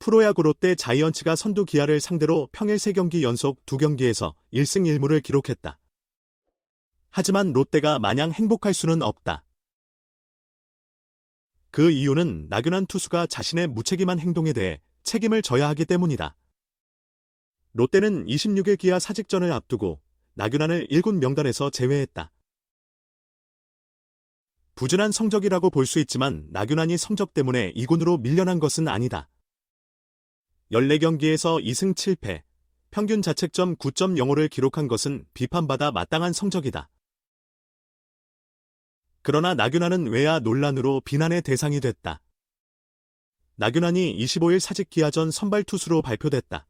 프로야구 롯데 자이언츠가 선두 기아를 상대로 평일 3경기 연속 2경기에서 1승 1무를 기록했다. 하지만 롯데가 마냥 행복할 수는 없다. 그 이유는 나균한 투수가 자신의 무책임한 행동에 대해 책임을 져야 하기 때문이다. 롯데는 26일 기아 사직전을 앞두고 나균한을 1군 명단에서 제외했다. 부진한 성적이라고 볼 수 있지만 나균한이 성적 때문에 2군으로 밀려난 것은 아니다. 14경기에서 2승 7패, 평균 자책점 9.05를 기록한 것은 비판받아 마땅한 성적이다. 그러나 나균한은 외야 논란으로 비난의 대상이 됐다. 나균한이 25일 사직 기아전 선발 투수로 발표됐다.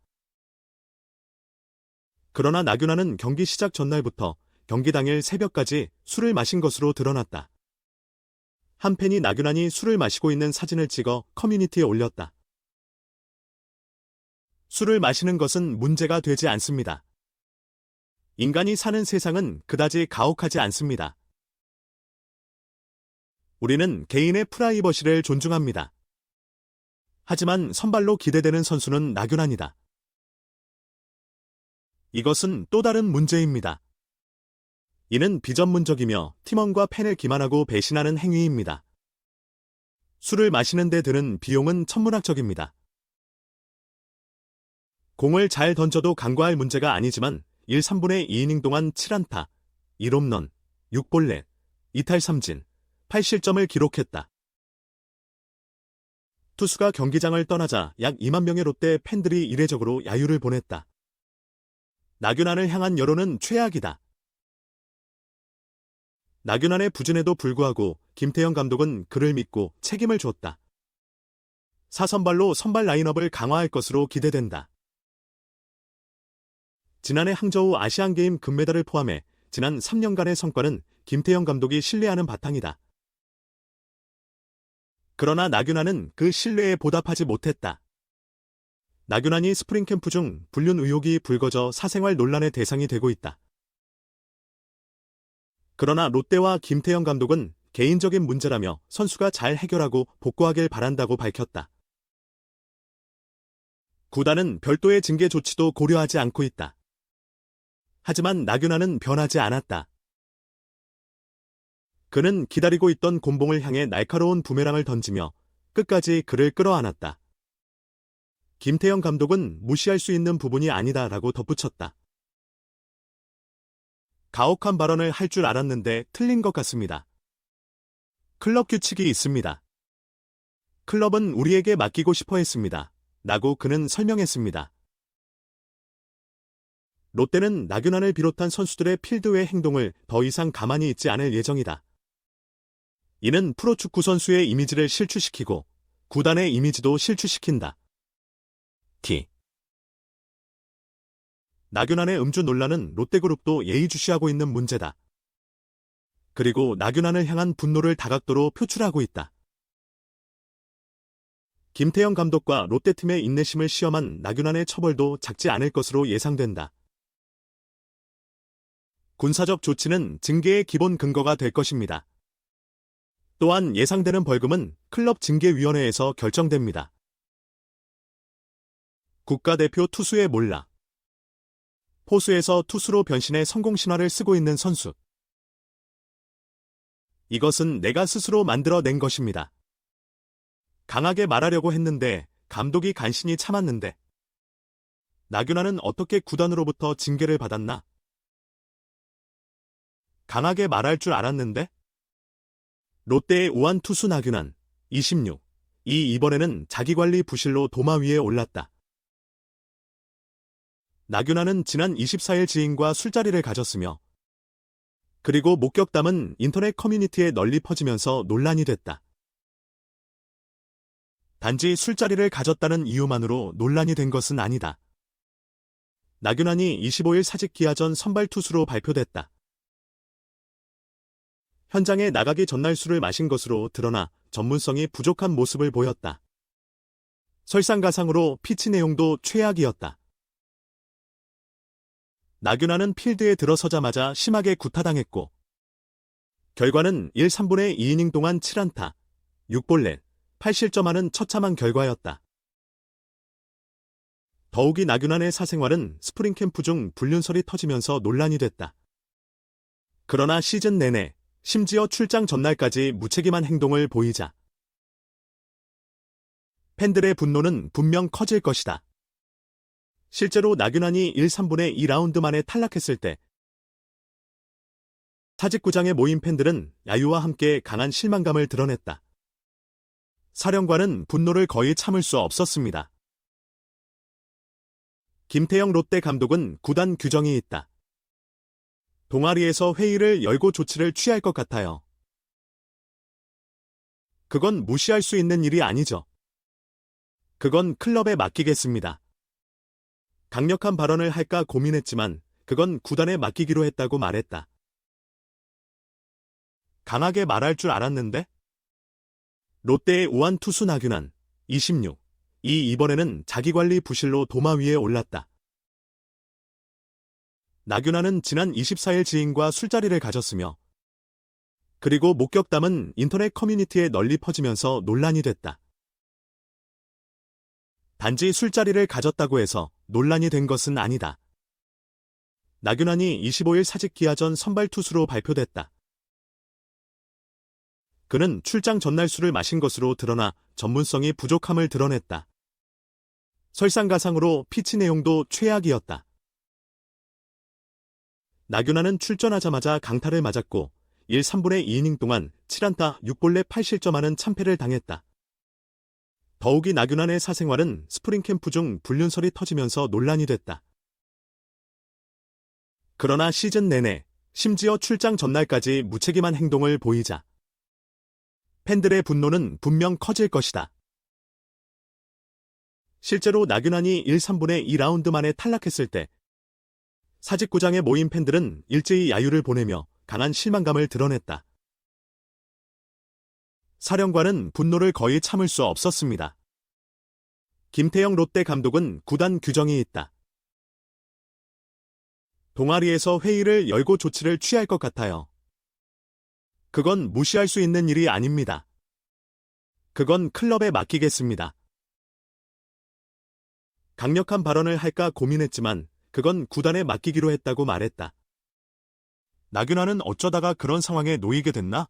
그러나 나균한은 경기 시작 전날부터 경기 당일 새벽까지 술을 마신 것으로 드러났다. 한 팬이 나균한이 술을 마시고 있는 사진을 찍어 커뮤니티에 올렸다. 술을 마시는 것은 문제가 되지 않습니다. 인간이 사는 세상은 그다지 가혹하지 않습니다. 우리는 개인의 프라이버시를 존중합니다. 하지만 선발로 기대되는 선수는 나균한이다. 이것은 또 다른 문제입니다. 이는 비전문적이며 팀원과 팬을 기만하고 배신하는 행위입니다. 술을 마시는 데 드는 비용은 천문학적입니다. 공을 잘 던져도 간과할 문제가 아니지만 1, 3분의 2이닝 동안 7안타, 1홈런, 6볼넷, 이탈 3진, 8실점을 기록했다. 투수가 경기장을 떠나자 약 2만 명의 롯데 팬들이 이례적으로 야유를 보냈다. 나균안을 향한 여론은 최악이다. 나균안의 부진에도 불구하고 김태형 감독은 그를 믿고 책임을 줬다. 사선발로 선발 라인업을 강화할 것으로 기대된다. 지난해 항저우 아시안게임 금메달을 포함해 지난 3년간의 성과는 김태형 감독이 신뢰하는 바탕이다. 그러나 나균안은 그 신뢰에 보답하지 못했다. 나균안이 스프링 캠프 중 불륜 의혹이 불거져 사생활 논란의 대상이 되고 있다. 그러나 롯데와 김태형 감독은 개인적인 문제라며 선수가 잘 해결하고 복구하길 바란다고 밝혔다. 구단은 별도의 징계 조치도 고려하지 않고 있다. 하지만 나균아는 변하지 않았다. 그는 기다리고 있던 곤봉을 향해 날카로운 부메랑을 던지며 끝까지 그를 끌어안았다. 김태형 감독은 무시할 수 있는 부분이 아니다라고 덧붙였다. 가혹한 발언을 할 줄 알았는데 틀린 것 같습니다. 클럽 규칙이 있습니다. 클럽은 우리에게 맡기고 싶어 했습니다. 라고 그는 설명했습니다. 롯데는 나균안을 비롯한 선수들의 필드외 행동을 더 이상 가만히 있지 않을 예정이다. 이는 프로축구 선수의 이미지를 실추시키고 구단의 이미지도 실추시킨다. T. 나균안의 음주 논란은 롯데그룹도 예의주시하고 있는 문제다. 그리고 나균안을 향한 분노를 다각도로 표출하고 있다. 김태형 감독과 롯데팀의 인내심을 시험한 나균안의 처벌도 작지 않을 것으로 예상된다. 군사적 조치는 징계의 기본 근거가 될 것입니다. 또한 예상되는 벌금은 클럽 징계위원회에서 결정됩니다. 국가대표 투수의 몰라. 포수에서 투수로 변신해 성공 신화를 쓰고 있는 선수. 이것은 내가 스스로 만들어낸 것입니다. 강하게 말하려고 했는데 감독이 간신히 참았는데. 나균아는 어떻게 구단으로부터 징계를 받았나? 강하게 말할 줄 알았는데? 롯데의 우한 투수 나균안 26. 이 이번에는 자기관리 부실로 도마 위에 올랐다. 나균안은 지난 24일 지인과 술자리를 가졌으며 그리고 목격담은 인터넷 커뮤니티에 널리 퍼지면서 논란이 됐다. 단지 술자리를 가졌다는 이유만으로 논란이 된 것은 아니다. 나균안이 25일 사직 기아전 선발 투수로 발표됐다. 현장에 나가기 전날 술을 마신 것으로 드러나 전문성이 부족한 모습을 보였다. 설상가상으로 피치 내용도 최악이었다. 나균아는 필드에 들어서자마자 심하게 구타당했고 결과는 1, 3분의 2이닝 동안 7안타, 6볼넷, 8실점하는 처참한 결과였다. 더욱이 나균안의 사생활은 스프링 캠프 중 불륜설이 터지면서 논란이 됐다. 그러나 시즌 내내 심지어 출장 전날까지 무책임한 행동을 보이자 팬들의 분노는 분명 커질 것이다. 실제로 나균안이 1, 3분의 2라운드 만에 탈락했을 때 사직구장에 모인 팬들은 야유와 함께 강한 실망감을 드러냈다. 사령관은 분노를 거의 참을 수 없었습니다. 김태형 롯데 감독은 구단 규정이 있다. 동아리에서 회의를 열고 조치를 취할 것 같아요. 그건 무시할 수 있는 일이 아니죠. 그건 클럽에 맡기겠습니다. 강력한 발언을 할까 고민했지만 그건 구단에 맡기기로 했다고 말했다. 강하게 말할 줄 알았는데? 롯데의 우한 투수 나균안 26. 이 이번에는 자기관리 부실로 도마 위에 올랐다. 나균안은 지난 24일 지인과 술자리를 가졌으며 그리고 목격담은 인터넷 커뮤니티에 널리 퍼지면서 논란이 됐다. 단지 술자리를 가졌다고 해서 논란이 된 것은 아니다. 나균안이 25일 사직 기아전 선발 투수로 발표됐다. 그는 출장 전날 술을 마신 것으로 드러나 전문성이 부족함을 드러냈다. 설상가상으로 피치 내용도 최악이었다. 나균아는 출전하자마자 강타를 맞았고 1, 3분의 2이닝 동안 7안타 6볼넷 8실점하는 참패를 당했다. 더욱이 나균안의 사생활은 스프링 캠프 중 불륜설이 터지면서 논란이 됐다. 그러나 시즌 내내 심지어 출장 전날까지 무책임한 행동을 보이자 팬들의 분노는 분명 커질 것이다. 실제로 나균안이 1, 3분의 2라운드 만에 탈락했을 때 사직구장에 모인 팬들은 일제히 야유를 보내며 강한 실망감을 드러냈다. 사령관은 분노를 거의 참을 수 없었습니다. 김태형 롯데 감독은 구단 규정이 있다. 동아리에서 회의를 열고 조치를 취할 것 같아요. 그건 무시할 수 있는 일이 아닙니다. 그건 클럽에 맡기겠습니다. 강력한 발언을 할까 고민했지만 그건 구단에 맡기기로 했다고 말했다. 나균아는 어쩌다가 그런 상황에 놓이게 됐나?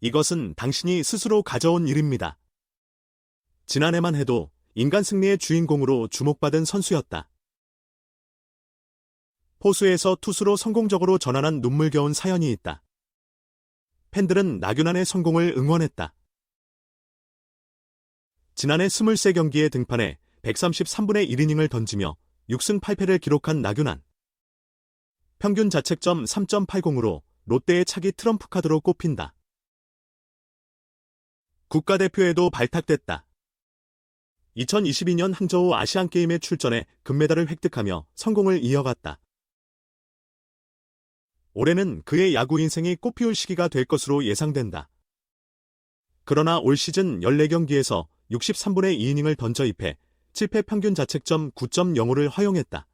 이것은 당신이 스스로 가져온 일입니다. 지난해만 해도 인간 승리의 주인공으로 주목받은 선수였다. 포수에서 투수로 성공적으로 전환한 눈물겨운 사연이 있다. 팬들은 나균안의 성공을 응원했다. 지난해 23경기에 등판해 133분의 1이닝을 던지며 6승 8패를 기록한 나균안. 평균 자책점 3.80으로 롯데의 차기 트럼프 카드로 꼽힌다. 국가대표에도 발탁됐다. 2022년 항저우 아시안게임에 출전해 금메달을 획득하며 성공을 이어갔다. 올해는 그의 야구 인생이 꽃피울 시기가 될 것으로 예상된다. 그러나 올 시즌 14경기에서 63분의 2이닝을 던져 입해 7패 평균 자책점 9.05를 허용했다.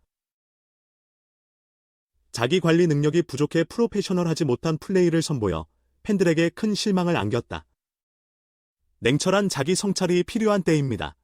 자기 관리 능력이 부족해 프로페셔널하지 못한 플레이를 선보여 팬들에게 큰 실망을 안겼다. 냉철한 자기 성찰이 필요한 때입니다.